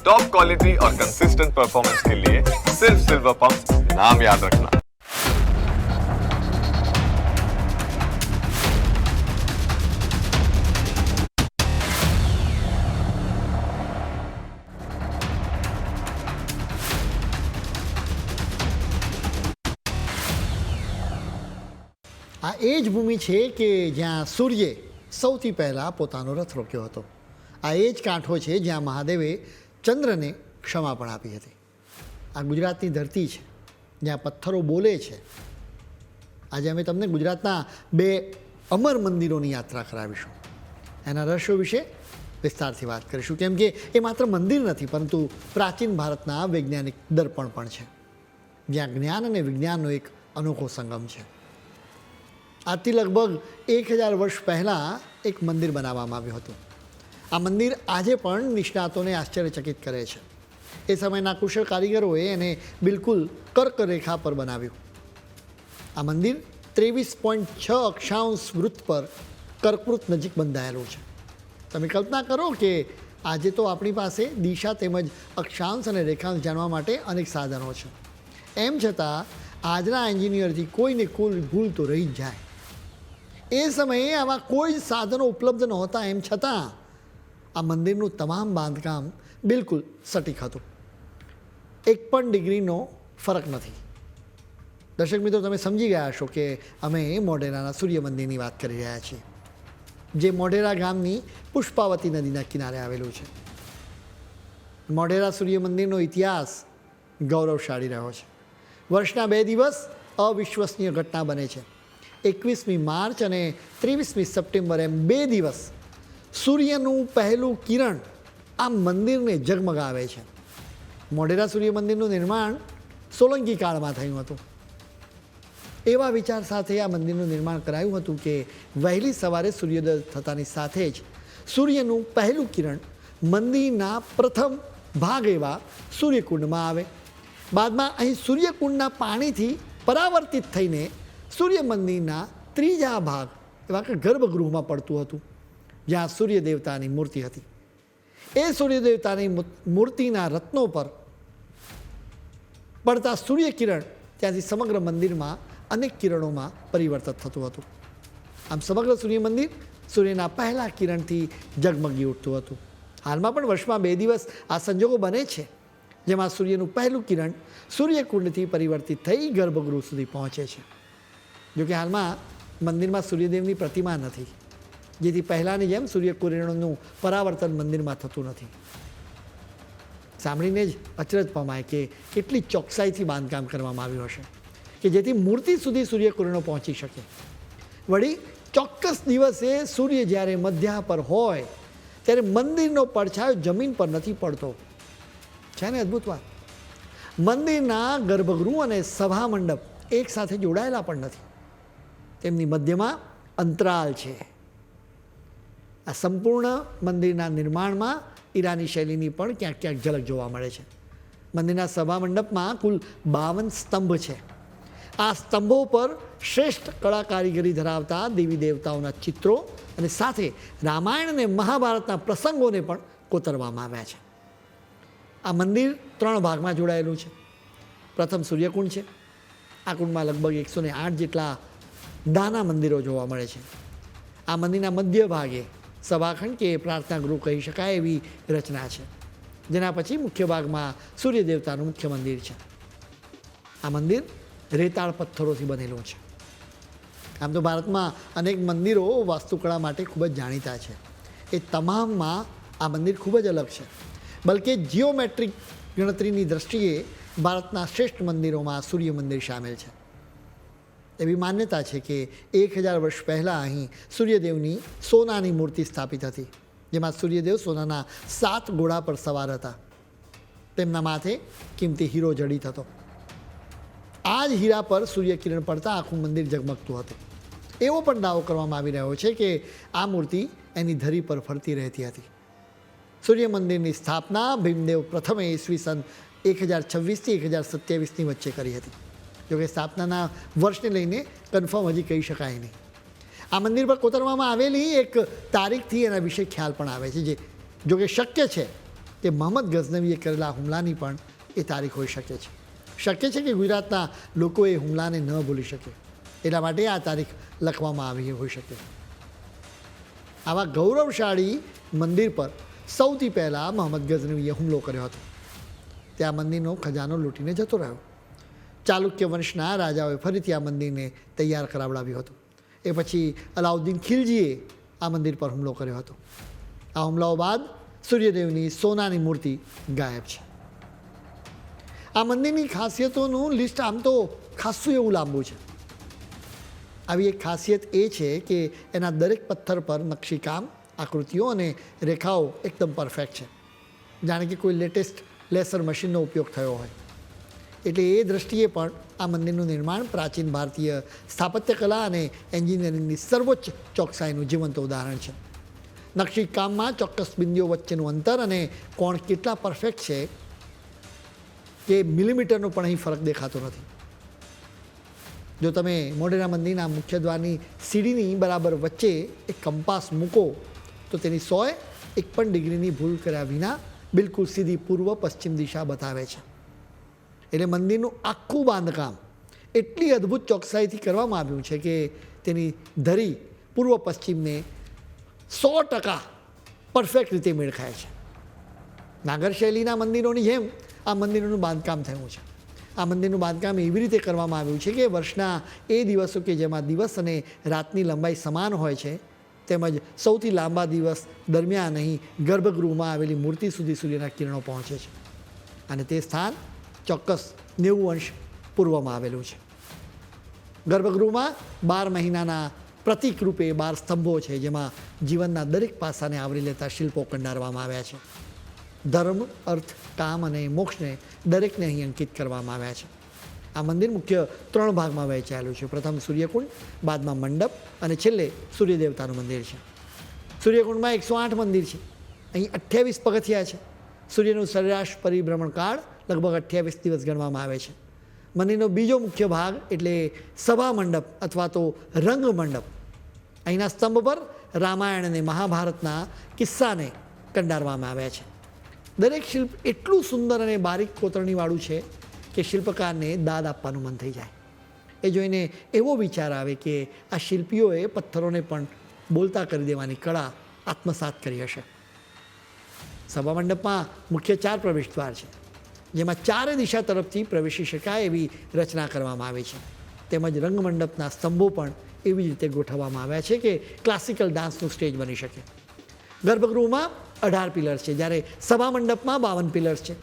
Top quality और consistent performance के लिए सिर्फ सिल्वर पंप नाम याद रखना આ એ જ ભૂમિ છે કે જ્યાં સૂર્યે સૌથી પહેલાં પોતાનો રથ રોક્યો હતો આ એ જ કાંઠો છે જ્યાં મહાદેવે ચંદ્રને ક્ષમા પણ આપી હતી. આ ગુજરાતની ધરતી છે, જ્યાં પથ્થરો બોલે છે. આજે અમે તમને ગુજરાતના બે અમર મંદિરોની યાત્રા કરાવીશું. એના રહસ્યો વિશે વિસ્તારથી વાત કરીશું. કેમ કે એ માત્ર મંદિર નથી, પરંતુ પ્રાચીન ભારતના વૈજ્ઞાનિક દર્પણ પણ છે. જ્યાં જ્ઞાન અને વિજ્ઞાનનો એક અનોખો સંગમ છે. આજથી લગભગ એક હજાર વર્ષ પહેલાં એક મંદિર બનાવવામાં આવ્યું હતું. આ મંદિર આજે પણ નિષ્ણાતોને આશ્ચર્યચકિત કરે છે. એ સમયના કુશળ કારીગરોએ એને બિલકુલ કર્ક રેખા પર બનાવ્યું. આ મંદિર ત્રેવીસ પોઈન્ટ છ અક્ષાંશ વૃત્ત પર કર્કવૃત નજીક બંધાયેલું છે. તમે કલ્પના કરો કે આજે તો આપણી પાસે દિશા તેમજ અક્ષાંશ અને રેખાંશ જાણવા માટે અનેક સાધનો છે. એમ છતાં, આજના એન્જિનિયરથી કોઈને કોઈ ભૂલ તો રહી જ જાય. એ સમયે આવા કોઈ જ સાધનો ઉપલબ્ધ નહોતા એમ છતાં આ મંદિરનું તમામ બાંધકામ બિલકુલ સટીક હતું. એક પણ ડિગ્રીનો ફરક નથી. દર્શક મિત્રો, તમે સમજી ગયા હશો કે અમે મોઢેરાના સૂર્ય મંદિરની વાત કરી રહ્યા છીએ, જે મોઢેરા ગામની પુષ્પાવતી નદીના કિનારે આવેલું છે. મોઢેરા સૂર્ય મંદિરનો ઇતિહાસ ગૌરવશાળી રહ્યો છે. વર્ષના બે દિવસ અવિશ્વસનીય ઘટના બને છે. એકવીસમી માર્ચ અને ત્રેવીસમી સપ્ટેમ્બર એમ બે દિવસ સૂર્યનું પહેલું કિરણ આ મંદિરને ઝગમગાવે છે. મોઢેરા સૂર્ય મંદિરનું નિર્માણ સોલંકી કાળમાં થયું હતું. એવા વિચાર સાથે આ મંદિરનું નિર્માણ કરાયું હતું કે વહેલી સવારે સૂર્યોદય થતાની સાથે જ સૂર્યનું પહેલું કિરણ મંદિરના પ્રથમ ભાગ એવા સૂર્યકુંડમાં આવે. બાદમાં અહીં સૂર્યકુંડના પાણીથી પરાવર્તિત થઈને સૂર્ય મંદિરના ત્રીજા ભાગ એવા કે ગર્ભગૃહમાં પડતું હતું. જ્યાં સૂર્ય દેવતાની મૂર્તિ હતી. એ સૂર્ય દેવતાની મૂર્તિના રત્નો પર પડતા સૂર્યકિરણ ત્યાંથી સમગ્ર મંદિરમાં અનેક કિરણોમાં પરિવર્તિત થતું હતું. આમ સમગ્ર સૂર્ય મંદિર સૂર્યના પહેલા કિરણથી ઝગમગી ઉઠતું હતું. હાલમાં પણ વર્ષમાં બે દિવસ આ સંજોગો બને છે, જેમાં સૂર્યનું પહેલું કિરણ સૂર્યકુંડથી પરિવર્તિત થઈ ગર્ભગૃહ સુધી પહોંચે છે. જોકે હાલમાં મંદિરમાં સૂર્યદેવની પ્રતિમા નથી. જેથી પહેલાંની જેમ સૂર્યકિરણોનું પરાવર્તન મંદિરમાં થતું નથી. સાંભળીને જ અચરજ પમાય કે કેટલી ચોકસાઈથી બાંધકામ કરવામાં આવ્યું હશે કે જેથી મૂર્તિ સુધી સૂર્યકિરણો પહોંચી શકે. વળી ચોક્કસ દિવસે સૂર્ય જ્યારે મધ્યા પર હોય, ત્યારે મંદિરનો પડછાયો જમીન પર નથી પડતો. છે ને અદ્ભુત વાત? મંદિરના ગર્ભગૃહ અને સભા મંડપ એકસાથે જોડાયેલા પણ નથી. તેમની મધ્યમાં અંતરાલ છે. આ સંપૂર્ણ મંદિરના નિર્માણમાં ઈરાની શૈલીની પણ ક્યાંક ક્યાંક ઝલક જોવા મળે છે. મંદિરના સભા મંડપમાં કુલ બાવન સ્તંભ છે. આ સ્તંભો પર શ્રેષ્ઠ કળા કારીગરી ધરાવતા દેવી દેવતાઓના ચિત્રો અને સાથે રામાયણ અને મહાભારતના પ્રસંગોને પણ કોતરવામાં આવ્યા છે. આ મંદિર ત્રણ ભાગમાં જોડાયેલું છે. પ્રથમ સૂર્યકુંડ છે. આ કુંડમાં લગભગ એકસો ને આઠ જેટલા નાના મંદિરો જોવા મળે છે. આ મંદિરના મધ્ય ભાગે સભાખંડ કે પ્રાર્થના ગૃહ કહી શકાય એવી રચના છે. જેના પછી મુખ્ય ભાગમાં સૂર્ય દેવતાનું મુખ્ય મંદિર છે. આ મંદિર રેતાળ પથ્થરોથી બનેલું છે. આમ તો ભારતમાં અનેક મંદિરો વાસ્તુકળા માટે ખૂબ જ જાણીતા છે. એ તમામમાં આ મંદિર ખૂબ જ અલગ છે. બલકે જીઓમેટ્રિક ગણતરીની દ્રષ્ટિએ ભારતના શ્રેષ્ઠ મંદિરોમાં સૂર્ય મંદિર સામેલ છે. એવી માન્યતા છે કે એક હજાર વર્ષ પહેલાં અહીં સૂર્યદેવની સોનાની મૂર્તિ સ્થાપિત હતી, જેમાં સૂર્યદેવ સોનાના સાત ઘોડા પર સવાર હતા. તેમના માથે કિંમતી હીરો જડિત હતો. આ જ હીરા પર સૂર્યકિરણ પડતા આખું મંદિર ઝગમગતું હતું. એવો પણ દાવો કરવામાં આવી રહ્યો છે કે આ મૂર્તિ એની ધરી પર ફરતી રહેતી હતી. સૂર્ય મંદિરની સ્થાપના ભીમદેવ પ્રથમે ઈસવીસન એક હજાર છવ્વીસથી એક હજાર સત્યાવીસની વચ્ચે કરી હતી. જોકે સ્થાપનાના વર્ષને લઈને કન્ફર્મ હજી કહી શકાય નહીં. આ મંદિર પર કોતરવામાં આવેલી એક તારીખથી એના વિશે ખ્યાલ પણ આવે છે, જે જોકે શક્ય છે તે મોહમ્મદ ગઝનવીએ કરેલા હુમલાની પણ એ તારીખ હોઈ શકે છે. શક્ય છે કે ગુજરાતના લોકો એ હુમલાને ન ભૂલી શકે. એટલા માટે આ તારીખ લખવામાં આવી હોઈ શકે. આવા ગૌરવશાળી મંદિર પર સૌથી પહેલાં મોહમ્મદ ગઝનવીએ હુમલો કર્યો હતો. ત્યાં મંદિરનો ખજાનો લૂંટીને જતો રહ્યો. ચાલુક્ય વંશના રાજાઓએ ફરીથી આ મંદિરને તૈયાર કરાવડાવ્યું હતું. એ પછી અલાઉદ્દીન ખિલજીએ આ મંદિર પર હુમલો કર્યો હતો. આ હુમલાઓ બાદ સૂર્યદેવની સોનાની મૂર્તિ ગાયબ છે. આ મંદિરની ખાસિયતોનું લિસ્ટ આમ તો ખાસું એવું લાંબુ છે. આવી એક ખાસિયત એ છે કે એના દરેક પથ્થર પર નકશીકામ, આકૃતિઓ અને રેખાઓ એકદમ પરફેક્ટ છે. જાણે કે કોઈ લેટેસ્ટ લેસર મશીનનો ઉપયોગ થયો હોય. એટલે એ દ્રષ્ટિએ પણ આ મંદિરનું નિર્માણ પ્રાચીન ભારતીય સ્થાપત્ય કલા અને એન્જિનિયરિંગની સર્વોચ્ચ ચોકસાઈનું જીવંત ઉદાહરણ છે. નકશીકામમાં ચોક્કસ બિંદુઓ વચ્ચેનું અંતર અને કોણ કેટલા પરફેક્ટ છે કે મિલીમીટરનો પણ અહીં ફરક દેખાતો નથી. જો તમે મોઢેરા મંદિરના મુખ્ય દ્વારની સીડીની બરાબર વચ્ચે એક કંપાસ મૂકો, તો તેની સોએ એક પણ ડિગ્રીની ભૂલ કર્યા વિના બિલકુલ સીધી પૂર્વ પશ્ચિમ દિશા બતાવે છે. એટલે મંદિરનું આખું બાંધકામ એટલી અદ્ભુત ચોકસાઈથી કરવામાં આવ્યું છે કે તેની ધરી પૂર્વ પશ્ચિમને સો ટકા પરફેક્ટ રીતે મેળ ખાય છે. નાગર શૈલીના મંદિરોની જેમ આ મંદિરોનું બાંધકામ થયું છે. આ મંદિરનું બાંધકામ એવી રીતે કરવામાં આવ્યું છે કે વર્ષના એ દિવસો કે જેમાં દિવસ અને રાતની લંબાઈ સમાન હોય છે, તેમજ સૌથી લાંબા દિવસ દરમિયાન અહીં ગર્ભગૃહમાં આવેલી મૂર્તિ સુધી સૂર્યના કિરણો પહોંચે છે. અને તે સ્થાન ચોક્કસ નેવું અંશ પૂર્વમાં આવેલું છે. ગર્ભગૃહમાં બાર મહિનાના પ્રતિક રૂપે બાર સ્તંભો છે, જેમાં જીવનના દરેક પાસાને આવરી લેતા શિલ્પો કંડારવામાં આવ્યા છે. ધર્મ, અર્થ, કામ અને મોક્ષને દરેકને અહીં અંકિત કરવામાં આવ્યા છે. આ મંદિર મુખ્ય ત્રણ ભાગમાં વહેંચાયેલું છે. પ્રથમ સૂર્યકુંડ, બાદમાં મંડપ અને છેલ્લે સૂર્યદેવતાનું મંદિર છે. સૂર્યકુંડમાં એકસો આઠ મંદિર છે. અહીં અઠ્યાવીસ પગથિયા છે. સૂર્યનું સરેરાશ પરિભ્રમણ કાળ લગભગ અઠ્યાવીસ દિવસ ગણવામાં આવે છે. મંદિરનો બીજો મુખ્ય ભાગ એટલે સભા મંડપ અથવા તો રંગ મંડપ. અહીંના સ્તંભ પર રામાયણ અને મહાભારતના કિસ્સાને કંડારવામાં આવ્યા છે. દરેક શિલ્પ એટલું સુંદર અને બારીક કોતરણીવાળું છે કે શિલ્પકારને દાદ આપવાનું મન થઈ જાય. એ જોઈને એવો વિચાર આવે કે આ શિલ્પીઓએ પથ્થરોને પણ બોલતા કરી દેવાની કળા આત્મસાત કરી હશે. સભા મંડપમાં મુખ્ય ચાર પ્રવેશદ્વાર છે. જેમાં ચારે દિશા તરફથી પ્રવેશી શકાય એવી રચના કરવામાં આવી છે. તેમજ રંગમંડપના સ્તંભો પણ એવી જ રીતે ગોઠવવામાં આવ્યા છે કે ક્લાસિકલ ડાન્સનું સ્ટેજ બની શકે. ગર્ભગૃહમાં અઢાર પિલર્સ છે, જ્યારે સભા મંડપમાં બાવન પિલર્સ છે.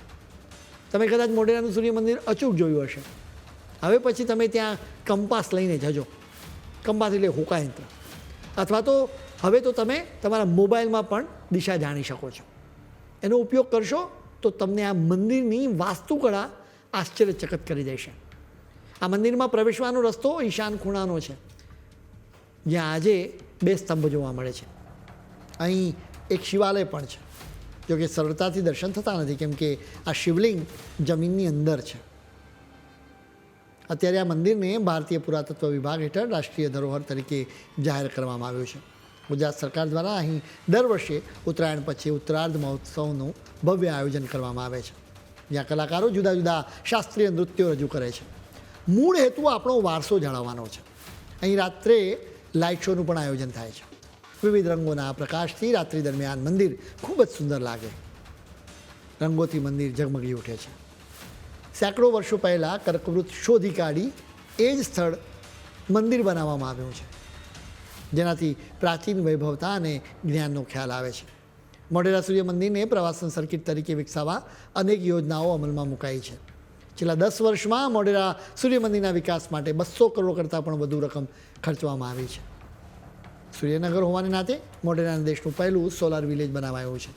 તમે કદાચ મોઢેરાનું સૂર્ય મંદિર અચૂક જોયું હશે. હવે પછી તમે ત્યાં કંપાસ લઈને જજો. કંપાસ એટલે હોકાયંત્ર અથવા તો હવે તો તમે તમારા મોબાઈલમાં પણ દિશા જાણી શકો છો. એનો ઉપયોગ કરશો તો તમને આ મંદિરની વાસ્તુકળા આશ્ચર્યચકત કરી દેશે. આ મંદિરમાં પ્રવેશવાનો રસ્તો ઈશાન ખૂણાનો છે. જ્યાં આજે બે સ્તંભ જોવા મળે છે. અહીં એક શિવાલય પણ છે. જો કે સરળતાથી દર્શન થતા નથી, કેમ કે આ શિવલિંગ જમીનની અંદર છે. અત્યારે આ મંદિરને ભારતીય પુરાતત્વ વિભાગ હેઠળ રાષ્ટ્રીય ધરોહર તરીકે જાહેર કરવામાં આવ્યું છે. ગુજરાત સરકાર દ્વારા અહીં દર વર્ષે ઉત્તરાયણ પછી ઉત્તરાર્ધ મહોત્સવનું ભવ્ય આયોજન કરવામાં આવે છે. જ્યાં કલાકારો જુદા જુદા શાસ્ત્રીય નૃત્યો રજૂ કરે છે. મૂળ હેતુ આપણો વારસો જાળવવાનો છે. અહીં રાત્રે લાઇટ શોનું પણ આયોજન થાય છે. વિવિધ રંગોના પ્રકાશથી રાત્રિ દરમિયાન મંદિર ખૂબ જ સુંદર લાગે. રંગોથી મંદિર ઝગમગી ઉઠે છે. સેંકડો વર્ષો પહેલાં કર્કવૃત શોધી કાઢી એ જ સ્થળ મંદિર બનાવવામાં આવ્યું છે. જેનાથી પ્રાચીન વૈભવતા અને જ્ઞાનનો ખ્યાલ આવે છે. મોઢેરા સૂર્ય મંદિરને પ્રવાસન સર્કિટ તરીકે વિકસાવવા અનેક યોજનાઓ અમલમાં મુકાઈ છે. છેલ્લા દસ વર્ષમાં મોઢેરા સૂર્ય મંદિરના વિકાસ માટે બસો કરોડ કરતાં પણ વધુ રકમ ખર્ચવામાં આવી છે. સૂર્યનગર હોવાને નાતે મોઢેરાના દેશનું પહેલું સોલાર વિલેજ બનાવાયું છે.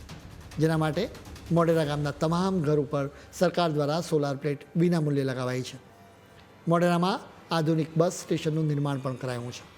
જેના માટે મોઢેરા ગામના તમામ ઘર ઉપર સરકાર દ્વારા સોલાર પ્લેટ વિનામૂલ્યે લગાવાઈ છે. મોઢેરામાં આધુનિક બસ સ્ટેશનનું નિર્માણ પણ કરાયું છે.